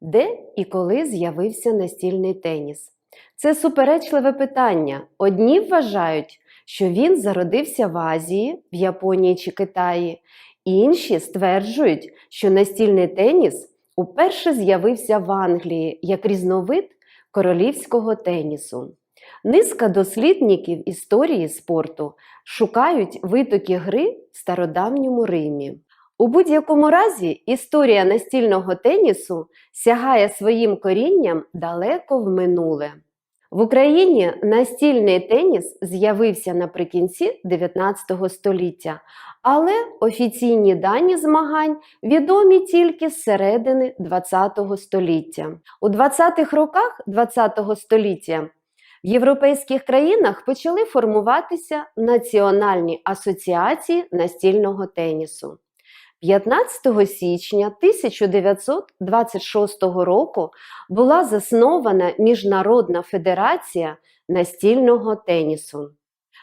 Де і коли з'явився настільний теніс? Це суперечливе питання. Одні вважають, що він зародився в Азії, в Японії чи Китаї, інші стверджують, що настільний теніс уперше з'явився в Англії як різновид королівського тенісу. Низка дослідників історії спорту шукають витоки гри в стародавньому Римі. У будь-якому разі історія настільного тенісу сягає своїм корінням далеко в минуле. В Україні настільний теніс з'явився наприкінці 19 століття, але офіційні дані змагань відомі тільки з середини 20 століття. У 20-х роках 20 століття в європейських країнах почали формуватися національні асоціації настільного тенісу. 15 січня 1926 року була заснована Міжнародна федерація настільного тенісу,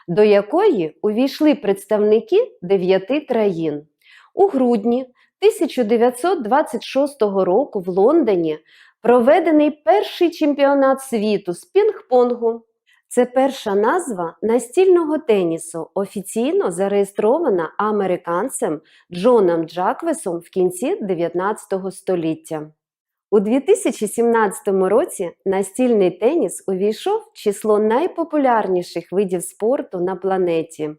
до якої увійшли представники дев'яти країн. У грудні 1926 року в Лондоні проведений перший чемпіонат світу з пінг-понгу. Це перша назва настільного тенісу, офіційно зареєстрована американцем Джоном Джаквесом в кінці 19 століття. У 2017 році настільний теніс увійшов в число найпопулярніших видів спорту на планеті.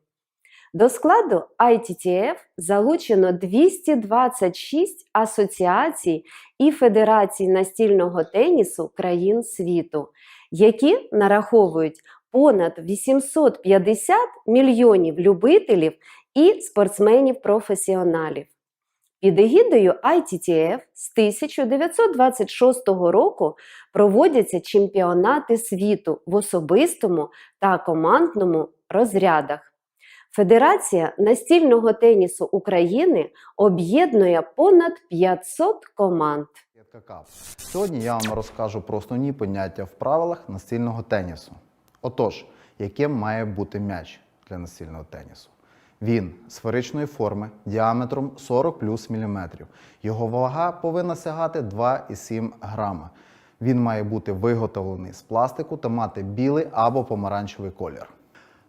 До складу ITTF залучено 226 асоціацій і федерацій настільного тенісу країн світу, які нараховують понад 850 мільйонів любителів і спортсменів-професіоналів. Під егідою ITTF з 1926 року проводяться чемпіонати світу в особистому та командному розрядах. Федерація настільного тенісу України об'єднує понад 500 команд. Ракетка Сьогодні я вам розкажу про основні поняття в правилах настільного тенісу. Отож, яким має бути м'яч для настільного тенісу? Він сферичної форми діаметром 40 плюс міліметрів. Його вага повинна сягати 2,7 грама. Він має бути виготовлений з пластику та мати білий або помаранчевий колір.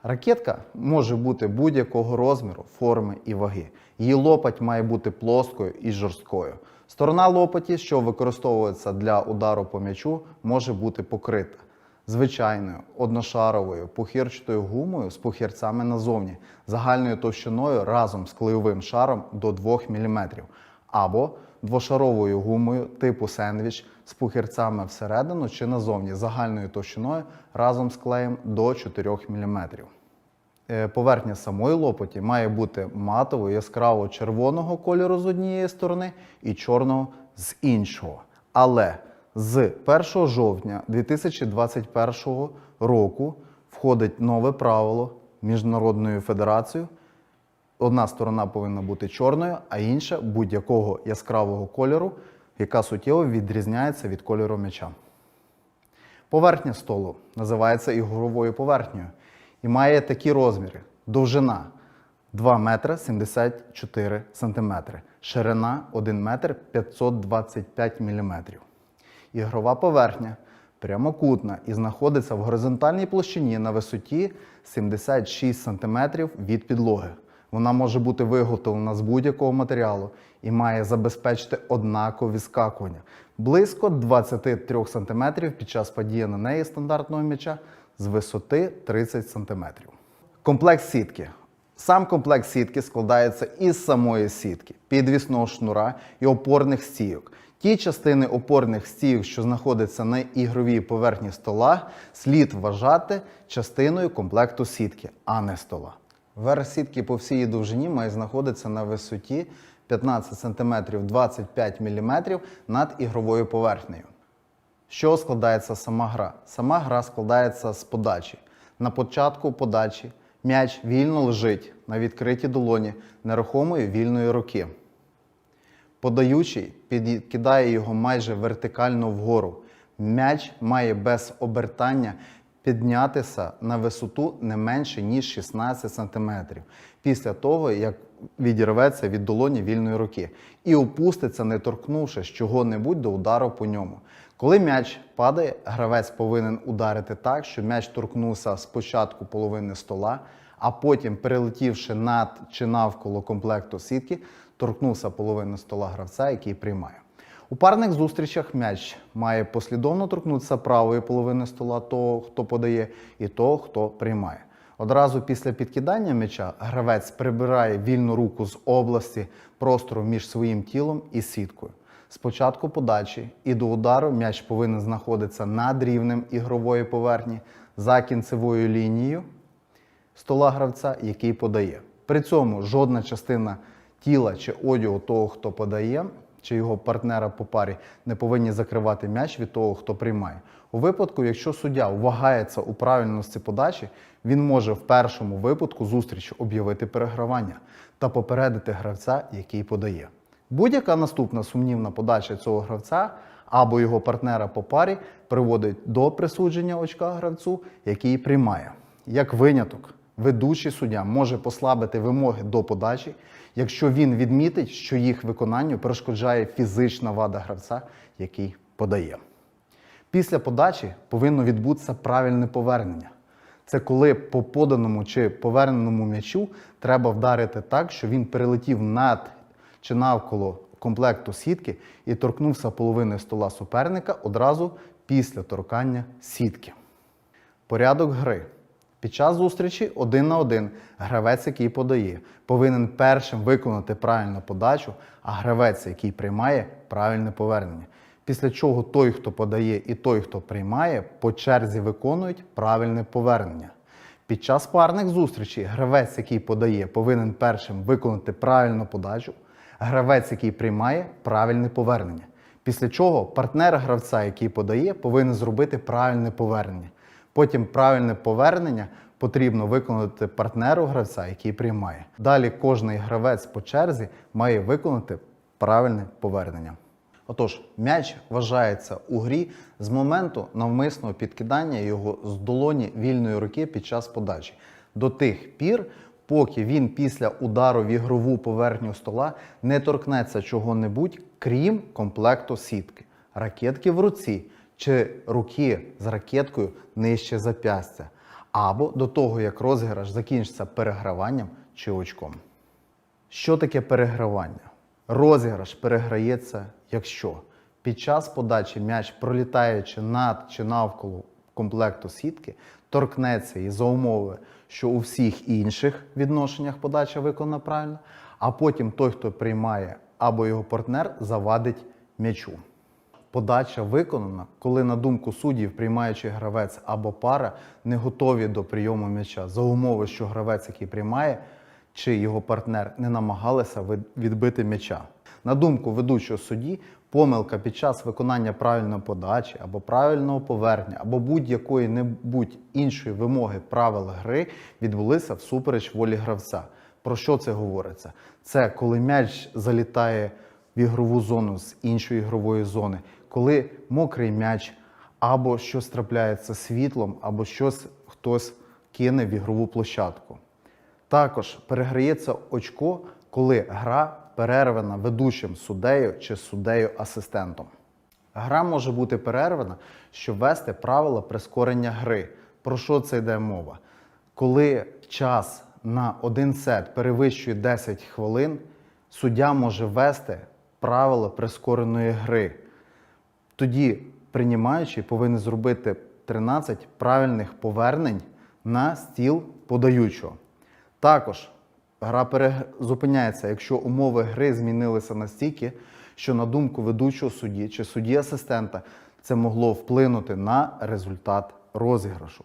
Ракетка може бути будь-якого розміру, форми і ваги. Її лопать має бути плоскою і жорсткою. Сторона лопаті, що використовується для удару по м'ячу, може бути покрита звичайною одношаровою пухірчатою гумою з пухірцями назовні, загальною товщиною разом з клейовим шаром до 2 мм, або двошаровою гумою типу сендвіч з пухірцями всередину чи назовні загальною товщиною разом з клеєм до 4 мм. Е, Поверхня самої лопаті має бути матовою яскраво червоного кольору з однієї сторони і чорного з іншого. Але з 1 жовтня 2021 року входить нове правило Міжнародною федерацією. Одна сторона повинна бути чорною, а інша будь-якого яскравого кольору, яка суттєво відрізняється від кольору м'яча. Поверхня столу називається ігровою поверхнею і має такі розміри: довжина 2 метри 74 сантиметри, ширина 1 метр 525 міліметрів. Ігрова поверхня прямокутна і знаходиться в горизонтальній площині на висоті 76 см від підлоги. Вона може бути виготовлена з будь-якого матеріалу і має забезпечити однакові скакування близько 23 см під час падіння на неї стандартного м'яча з висоти 30 см. Комплект сітки. Сам комплект сітки складається із самої сітки, підвісного шнура і опорних стійок. Ті частини опорних стійок, що знаходяться на ігровій поверхні стола, слід вважати частиною комплекту сітки, а не стола. Верх сітки по всій довжині має знаходитися на висоті 15 см 25 мм над ігровою поверхнею. Чого складається сама гра? Сама гра складається з подачі. На початку подачі м'яч вільно лежить на відкритій долоні нерухомої вільної руки. Подаючий підкидає його майже вертикально вгору. М'яч має без обертання піднятися на висоту не менше, ніж 16 см. Після того, як відірветься від долоні вільної руки і опуститься, не торкнувши чого-небудь до удару по ньому. Коли м'яч падає, гравець повинен ударити так, щоб м'яч торкнувся спочатку половини стола, а потім, перелетівши над чи навколо комплекту сітки, торкнувся половини стола гравця, який приймає. У парних зустрічах м'яч має послідовно торкнутися правої половини стола того, хто подає, і того, хто приймає. Одразу після підкидання м'яча гравець прибирає вільну руку з області простору між своїм тілом і сіткою. Спочатку подачі і до удару м'яч повинен знаходитися над рівнем ігрової поверхні за кінцевою лінією стола гравця, який подає. При цьому жодна частина тіла чи одягу того, хто подає, чи його партнера по парі не повинні закривати м'яч від того, хто приймає. У випадку, якщо суддя вагається у правильності подачі, він може в першому випадку зустрічі об'явити перегравання та попередити гравця, який подає. Будь-яка наступна сумнівна подача цього гравця або його партнера по парі приводить до присудження очка гравцю, який приймає. Як виняток, ведучий суддя може послабити вимоги до подачі, якщо він відмітить, що їх виконанню перешкоджає фізична вада гравця, який подає. Після подачі повинно відбутися правильне повернення. Це коли по поданому чи поверненому м'ячу треба вдарити так, що він перелетів над чи навколо комплекту сітки і торкнувся половини стола суперника одразу після торкання сітки. Порядок гри. Під час зустрічі один на один гравець, який подає, повинен першим виконати правильну подачу, а гравець, який приймає, правильне повернення. Після чого той, хто подає, і той, хто приймає, по черзі виконують правильне повернення. Під час парних зустрічей гравець, який подає, повинен першим виконати правильну подачу, гравець, який приймає, правильне повернення. Після чого партнер гравця, який подає, повинен зробити правильне повернення. Потім правильне повернення потрібно виконати партнеру гравця, який приймає. Далі кожний гравець по черзі має виконати правильне повернення. Отож, м'яч вважається у грі з моменту навмисного підкидання його з долоні вільної руки під час подачі до тих пір, поки він після удару в ігрову поверхню стола не торкнеться чого-небудь, крім комплекту сітки, ракетки в руці чи руки з ракеткою нижче запястя, або до того, як розіграш закінчиться переграванням чи очком. Що таке перегравання? Розіграш переграється, якщо під час подачі м'яч, пролітаючи над чи навколо комплекту сітки, торкнеться і за умови, що у всіх інших відношеннях подача виконана правильно, а потім той, хто приймає або його партнер, завадить м'ячу. Подача виконана, коли, на думку суддів, приймаючий гравець або пара не готові до прийому м'яча за умови, що гравець, який приймає, чи його партнер не намагалися відбити м'яча. На думку ведучого судді, помилка під час виконання правильної подачі або правильного повернення, або будь-якої небудь іншої вимоги правил гри відбулися всупереч волі гравця. Про що це говориться? Це коли м'яч залітає в ігрову зону з іншої ігрової зони, коли мокрий м'яч або щось трапляється світлом, або щось хтось кине в ігрову площадку. Також переграється очко, коли гра перервана ведучим суддею чи суддею-асистентом. Гра може бути перервана, щоб ввести правила прискорення гри. Про що це йде мова? Коли час на один сет перевищує 10 хвилин, суддя може ввести правила прискореної гри. Тоді приймаючий повинен зробити 13 правильних повернень на стіл подаючого. Також гра пере- зупиняється, якщо умови гри змінилися настільки, що на думку ведучого судді чи судді асистента це могло вплинути на результат розіграшу.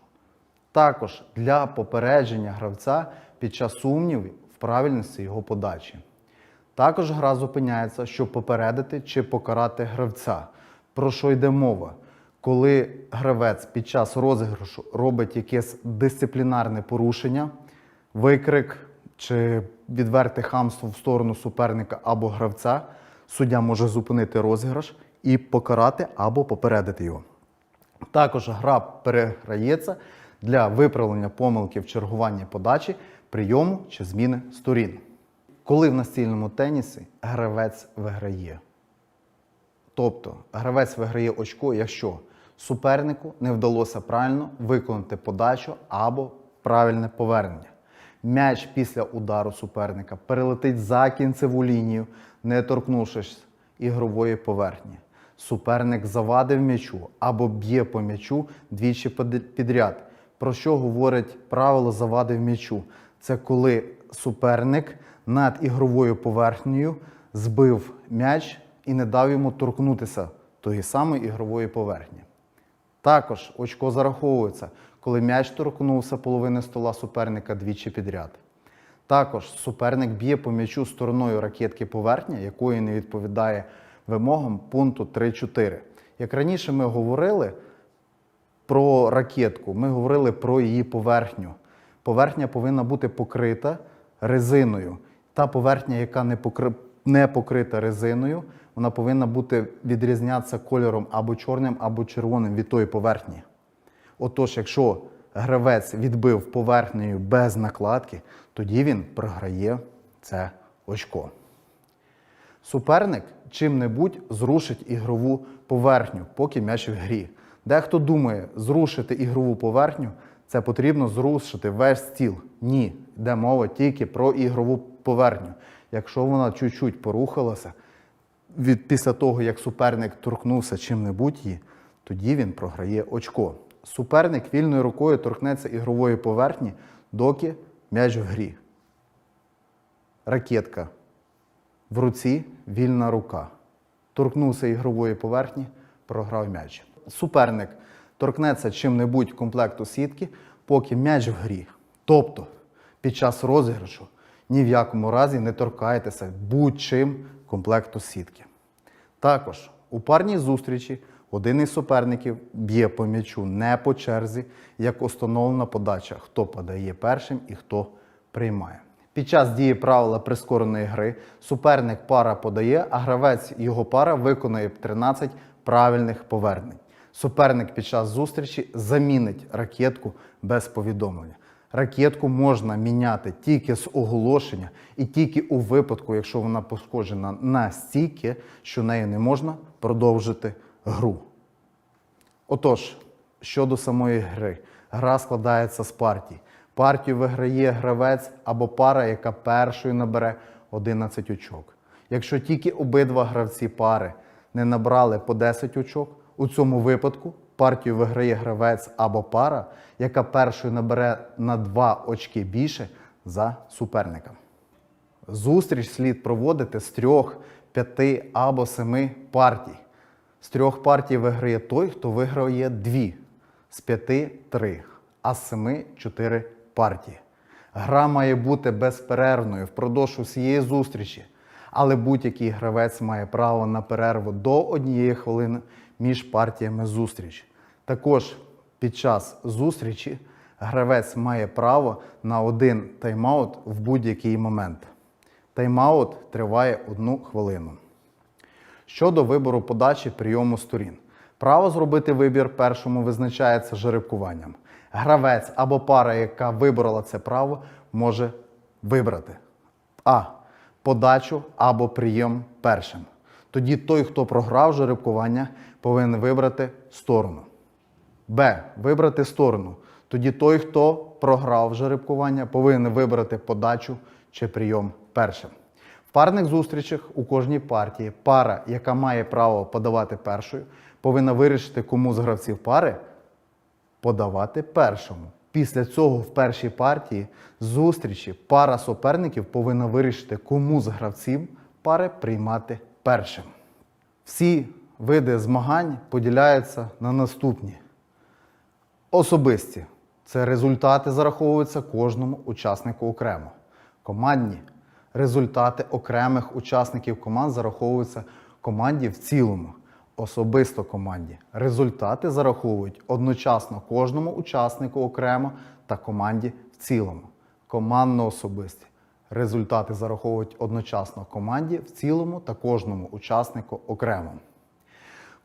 Також для попередження гравця під час сумнівів в правильності його подачі. Також гра зупиняється, щоб попередити чи покарати гравця. Про що йде мова? Коли гравець під час розіграшу робить якесь дисциплінарне порушення, викрик чи відверте хамство в сторону суперника або гравця, суддя може зупинити розіграш і покарати або попередити його. Також гра переграється для виправлення помилки в чергуванні подачі, прийому чи зміни сторін. коли в настільному тенісі гравець виграє. Тобто гравець виграє очко, якщо супернику не вдалося правильно виконати подачу або правильне повернення. М'яч після удару суперника перелетить за кінцеву лінію, не торкнувшись ігрової поверхні. Суперник завадив м'ячу або б'є по м'ячу двічі підряд. Про що говорить правило завадив м'ячу? Це коли суперник над ігровою поверхнею збив м'яч і не дав йому торкнутися тої самої ігрової поверхні. Також очко зараховується, коли м'яч торкнувся половини стола суперника двічі підряд. Також суперник б'є по м'ячу стороною ракетки поверхня, якої не відповідає вимогам пункту 3.4. Як раніше ми говорили про ракетку, ми говорили про її поверхню. Поверхня повинна бути покрита резиною. Та поверхня, яка не, покри... не покрита резиною, вона повинна бути відрізнятися кольором або чорним, або червоним від тої поверхні. Отож, якщо гравець відбив поверхнею без накладки, тоді він програє це очко. Суперник чим-небудь зрушить ігрову поверхню, поки м'яч в грі. Дехто думає, зрушити ігрову поверхню це потрібно зрушити весь стіл. Ні, йде мова тільки про ігрову поверхню. Якщо вона чуть-чуть порухалася, від після того, як суперник торкнувся чим-небудь її, тоді він програє очко. Суперник вільною рукою торкнеться ігрової поверхні, доки м'яч в грі. Ракетка. В руці вільна рука. Торкнувся ігрової поверхні, програв м'яч. Суперник торкнеться чим-небудь комплекту сітки, поки м'яч в грі. Тобто під час розіграшу ні в якому разі не торкайтеся будь-чим комплекту сітки. Також у парній зустрічі один із суперників б'є по м'ячу не по черзі, як установлена подача, хто подає першим і хто приймає. Під час дії правила прискореної гри суперник пара подає, а гравець його пара виконує 13 правильних повернень. Суперник під час зустрічі замінить ракетку без повідомлення. Ракетку можна міняти тільки з оголошення і тільки у випадку, якщо вона пошкоджена настільки, що нею не можна продовжити гру. Отож, щодо самої гри, гра складається з партій. Партію виграє гравець або пара, яка першою набере 11 очок. Якщо тільки обидва гравці пари не набрали по 10 очок, у цьому випадку партію виграє гравець або пара, яка першою набере на 2 очки більше за суперника. Зустріч слід проводити з трьох, п'яти або семи партій. З трьох партій виграє той, хто виграє дві, з п'яти три, а з семи чотири партії. Гра має бути безперервною впродовж усієї зустрічі, але будь-який гравець має право на перерву до однієї хвилини між партіями зустріч. Також під час зустрічі гравець має право на один тайм-аут в будь-який момент. Тайм-аут триває одну хвилину. Щодо вибору подачі прийому сторін. Право зробити вибір першому визначається жеребкуванням. Гравець або пара, яка виборола це право, може вибрати А. Подачу або прийом першим. Тоді той, хто програв жеребкування, повинен вибрати сторону. Б. Вибрати сторону. Тоді той, хто програв жеребкування, повинен вибрати подачу чи прийом першим. Парних зустрічах у кожній партії пара, яка має право подавати першою, повинна вирішити, кому з гравців пари подавати першому. Після цього в першій партії зустрічі пара суперників повинна вирішити, кому з гравців пари приймати першим. Всі види змагань поділяються на наступні. Особисті це результати зараховуються кожному учаснику окремо. Командні результати окремих учасників команд зараховуються команді в цілому. Особисто команді. Результати зараховують одночасно кожному учаснику окремо та команді в цілому. Командно особисті. Результати зараховують одночасно команді в цілому та кожному учаснику окремо.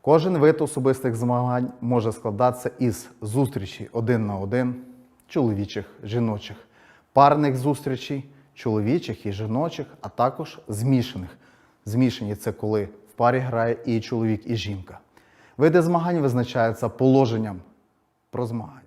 Кожен вид особистих змагань може складатися із зустрічей один на один, чоловічих, жіночих, парних зустрічей, чоловічих і жіночих, а також змішаних. Змішані це коли в парі грає і чоловік, і жінка. Види змагань визначаються положенням про змагання.